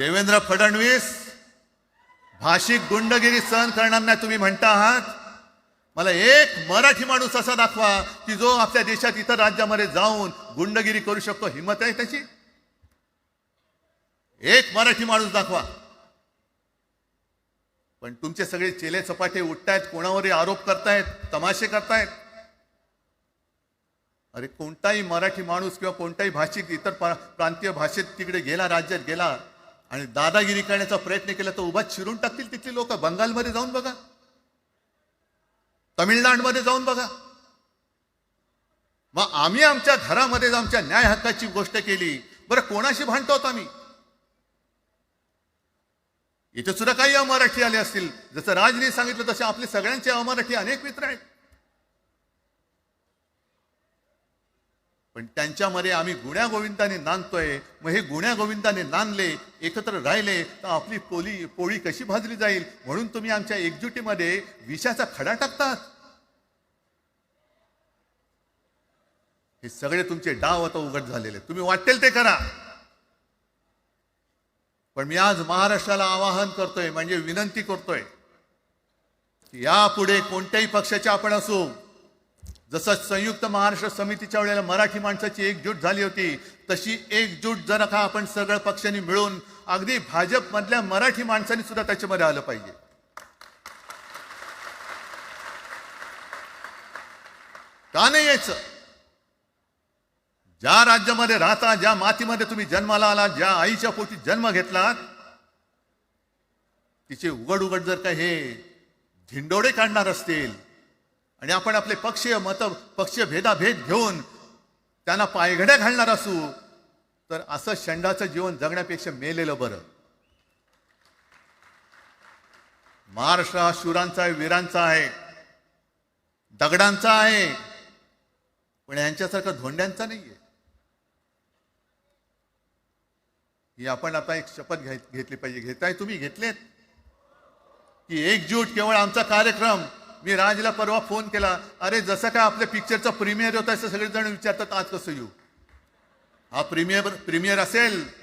देवेंद्र फडणवीस भाषिक गुंडगिरी सहन करणार नाही तुम्ही म्हणता आहात? मला एक मराठी माणूस असा दाखवा की जो आपल्या देशात इतर राज्यामध्ये जाऊन गुंडगिरी करू शकतो. हिंमत आहे त्याची? एक मराठी माणूस दाखवा. पण तुमचे सगळे चेले चपाटे उठतायत कोणावरही आरोप करतायत तमाशे करतायत. अरे कोणताही मराठी माणूस किंवा कोणताही भाषिक इतर प्रांतीय भाषेत तिकडे गेला राज्यात गेला आणि दादागिरी करण्याचा प्रयत्न केला तर उभा चिरून टाकतील तिथली लोक. बंगालमध्ये जाऊन बघा. तमिळनाडमध्ये जाऊन बघा. मग आम्ही आमच्या घरामध्ये आमच्या न्याय हक्काची गोष्ट केली. बरं कोणाशी भांडतो आहोत आम्ही? इथे सुद्धा काही अमराठी आले असतील. जसं राजने सांगितलं तसे आपले सगळ्यांचे अमराठी अनेक मित्र आहेत. पण त्यांच्यामध्ये आम्ही गुण्या गोविंदाने नांदतोय. मग हे गुण्या गोविंदाने नांदले एकत्र राहिले तर आपली पोली पोळी कशी भाजली जाईल? म्हणून तुम्ही आमच्या एकजुटीमध्ये विषाचा खडा टाकतात. हे सगळे तुमचे डाव आता उघड झालेले तुम्ही वाटेल ते करा. पण मी आज महाराष्ट्राला आवाहन करतोय म्हणजे विनंती करतोय की यापुढे कोणत्याही पक्षाचे आपण असू जसं संयुक्त महाराष्ट्र समितीच्या वेळेला मराठी माणसाची एकजूट झाली होती तशी एकजूट जर का आपण सगळ्या पक्षांनी मिळून अगदी भाजपमधल्या मराठी माणसांनी सुद्धा त्याच्यामध्ये आलं पाहिजे. का नाही यायचं? ज्या राज्यामध्ये राहता ज्या मातीमध्ये तुम्ही जन्माला आला ज्या आईच्या पोटी जन्म घेतलात तिचे उघड उघड जर का हे धिंडोडे काढणार असतील आणि आपण आपले पक्षीय मत पक्षीय भेदाभेद घेऊन त्यांना पायघड्या घालणार असू तर असं शंडाचं जीवन जगण्यापेक्षा मेलेलं बरं. महाराष्ट्र हा शूरांचा आहे वीरांचा आहे दगडांचा आहे पण यांच्यासारखा धोंड्यांचा नाहीये. ही आपण आता एक शपथ घेतली पाहिजे. घेताय तुम्ही घेतलेत? की एकजूट केवळ आमचा कार्यक्रम मी राजला परवा फोन केला अरे जसं काय आपल्या पिक्चरचा प्रीमियर होता असं सगळेजण विचारतात आज कसं येऊ? हा प्रीमियर प्रीमियर असेल.